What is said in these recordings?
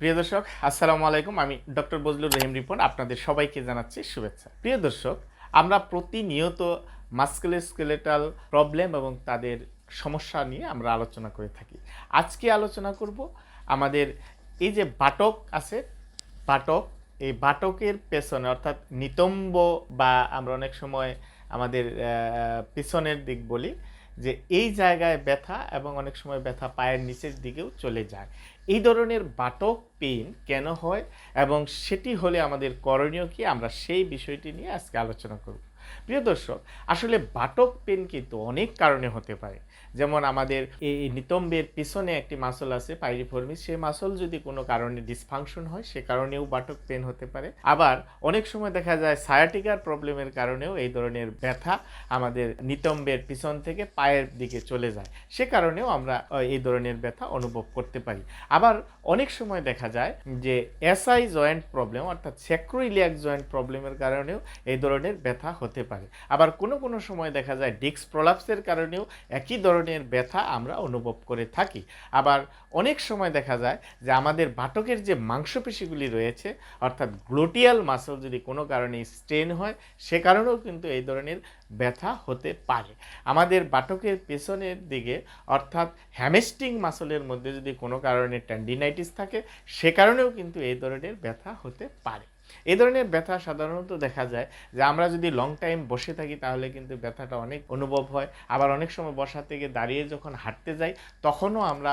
প্রিয় দর্শক, আসসালামু আলাইকুম। আমি ডক্টর বজলুর রহিম রিপন, আপনাদের সবাইকে জানাচ্ছি শুভেচ্ছা। প্রিয় দর্শক, আমরা প্রতিনিয়ত মাস্কুলোস্কেলেটাল প্রবলেম এবং তাদের সমস্যা নিয়ে আমরা আলোচনা করে থাকি। আজকে আলোচনা করব আমাদের এই যে বাটক আছে, বাটক, এই বাটকের পেছনে অর্থাৎ নিতম্ব বা আমরা অনেক সময় আমাদের পিছনের দিক বলি যে এই জায়গায় ব্যথা এবং অনেক সময় ব্যথা পায়ের নিচের দিকেও চলে যায়। এই ধরনের বাটক পেইন কেন হয় এবং সেটি হলে আমাদের করণীয় কি? আমরা সেই বিষয়টি নিয়ে আজকে আলোচনা করব। প্রিয় দর্শক, আসলে বাটক পেন কিন্তু অনেক কারণে হতে পারে। যেমন আমাদের এই নিতম্বের পিছনে একটি মাসল আছে, পাইরিফর্মিস। সেই মাসল যদি কোনো কারণে ডিসফাংশন হয়, সে কারণেও বাটক পেন হতে পারে। আবার অনেক সময় দেখা যায় সায়াটিকার প্রবলেমের কারণেও এই ধরনের ব্যথা আমাদের নিতম্বের পিছন থেকে পায়ের দিকে চলে যায়। সে কারণেও আমরা এই ধরনের ব্যথা অনুভব করতে পারি। আবার অনেক সময় দেখা যায় যে এসআই জয়েন্ট প্রবলেম অর্থাৎ স্যাক্রোইলিয়াক জয়েন্ট প্রবলেমের কারণেও এই ধরনের ব্যথা হতে পারে। আবার কোনো কোনো সময় দেখা যায় ডিস্ক প্রলাপসের কারণেও একই ধরনের ব্যথা আমরা অনুভব করে থাকি। আবার অনেক সময় দেখা যায় যে আমাদের বাটকের যে মাংসপেশিগুলি রয়েছে, অর্থাৎ গ্লুটিয়াল মাসল যদি কোনো কারণে স্ট্রেন হয়, সে কারণেও কিন্তু এই ধরনের ব্যথা হতে পারে। আমাদের বাটকের পেছনের দিকে, অর্থাৎ হ্যামেস্টিং মাসলের মধ্যে যদি কোনো কারণে ট্যান্ডিনাইটিস থাকে, সে কারণেও কিন্তু এই ধরনের ব্যথা হতে পারে। এই ধরনের ব্যথা সাধারণত দেখা যায় যে আমরা যদি লং টাইম বসে থাকি তাহলে কিন্তু ব্যথাটা অনেক অনুভব হয়। আবার অনেক সময় বসা থেকে দাঁড়িয়ে যখন হাঁটতে যাই, তখনও আমরা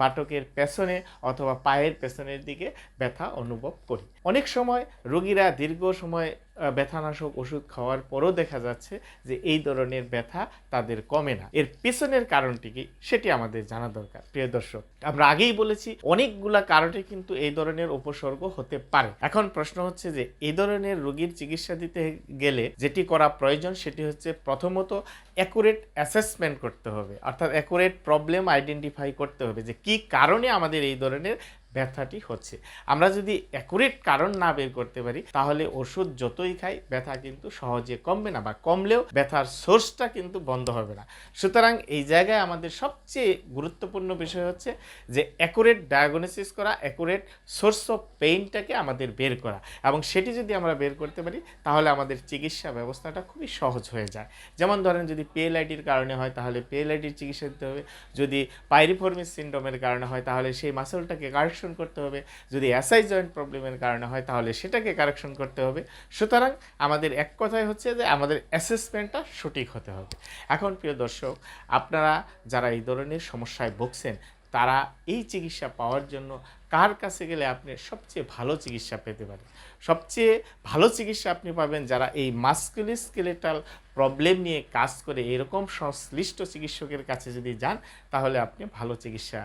মাটকের পেছনে অথবা পায়ের পেছনের দিকে ব্যথা অনুভব করি। অনেক সময় রোগীরা দীর্ঘ সময় ব্যথানাশক ওষুধ খাওয়ার পরও দেখা যাচ্ছে যে এই ধরনের ব্যথা তাদের কমে না। এর পেছনের কারণটি কি সেটি আমাদের জানা দরকার। প্রিয় দর্শক, আমরা আগেই বলেছি, অনেকগুলা কারণে কিন্তু এই ধরনের উপসর্গ হতে পারে। এখন প্রশ্ন হচ্ছে যে এই ধরনের রোগীর চিকিৎসা দিতে গেলে যেটি করা প্রয়োজন সেটি হচ্ছে প্রথমত অ্যাকুরেট অ্যাসেসমেন্ট করতে হবে। অর্থাৎ অ্যাকুরেট প্রবলেম আইডেন্টিফাই করতে হবে যে কি কারণে আমাদের এই ধরনের ব্যথাটি হচ্ছে। আমরা যদি অ্যাকুরেট কারণ না বের করতে পারি, তাহলে ওষুধ যতই খাই, ব্যথা কিন্তু সহজে কমবে না বা কমলেও ব্যথার সোর্সটা কিন্তু বন্ধ হবে না। সুতরাং এই জায়গায় আমাদের সবচেয়ে গুরুত্বপূর্ণ বিষয় হচ্ছে যে অ্যাকুরেট ডায়াগনোসিস করা অ্যাকুরেট সোর্স অফ পেইনটাকে আমাদের বের করা। এবং সেটি যদি আমরা বের করতে পারি, তাহলে আমাদের চিকিৎসা ব্যবস্থাটা খুবই সহজ হয়ে যায়। যেমন ধরেন, যদি পিএলআইডির কারণে হয়, তাহলে পিএলআইডির চিকিৎসা দিতে হবে। যদি পাইরিফর্মিস সিন্ড্রোমের কারণে হয়, তাহলে সেই মাসলটাকে কারেকশন করতে হবে। যদি অ্যাসাই জয়েন্ট প্রবলেমের কারণে হয়, তাহলে সেটাকে কারেকশন করতে হবে। সুতরাং আমাদের এক কথায় হচ্ছে যে আমাদের অ্যাসেসমেন্টটা সঠিক হতে হবে। এখন প্রিয় দর্শক, আপনারা যারা এই ধরনের সমস্যায় ভুগছেন, তারা এই চিকিৎসা পাওয়ার জন্য কার কাছে গেলে আপনি সবচেয়ে ভালো চিকিৎসা পেতে পারেন? সবচেয়ে ভালো চিকিৎসা আপনি পাবেন যারা এই মাস্কুলিস্কেলেটাল প্রবলেম নিয়ে কাজ করে, এরকম সংশ্লিষ্ট চিকিৎসকের কাছে যদি যান, তাহলে আপনি ভালো চিকিৎসা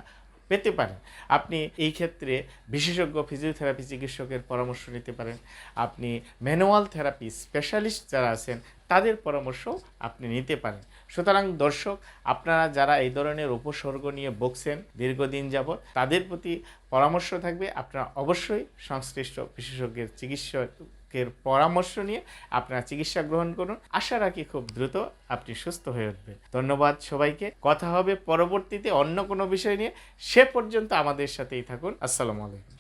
পেতে পারেন। আপনি এই ক্ষেত্রে বিশেষজ্ঞ ফিজিওথেরাপি চিকিৎসকের পরামর্শ নিতে পারেন। আপনি ম্যানুয়াল থেরাপি স্পেশালিস্ট যারা আছেন, তাদের পরামর্শ আপনি নিতে পারেন। সুতরাং দর্শক, আপনারা যারা এই ধরনের উপসর্গ নিয়ে বকছেন দীর্ঘদিন যাবৎ, তাদের প্রতি পরামর্শ থাকবে। আপনারা অবশ্যই সংশ্লিষ্ট বিশেষজ্ঞের চিকিৎসকের পরামর্শ নিয়ে আপনারা চিকিৎসা গ্রহণ করুন। আশা রাখি খুব দ্রুত আপনি সুস্থ হয়ে উঠবেন। ধন্যবাদ সবাইকে। কথা হবে পরবর্তীতে অন্য কোনো বিষয় নিয়ে। সে পর্যন্ত আমাদের সাথেই থাকুন। আসসালামু আলাইকুম।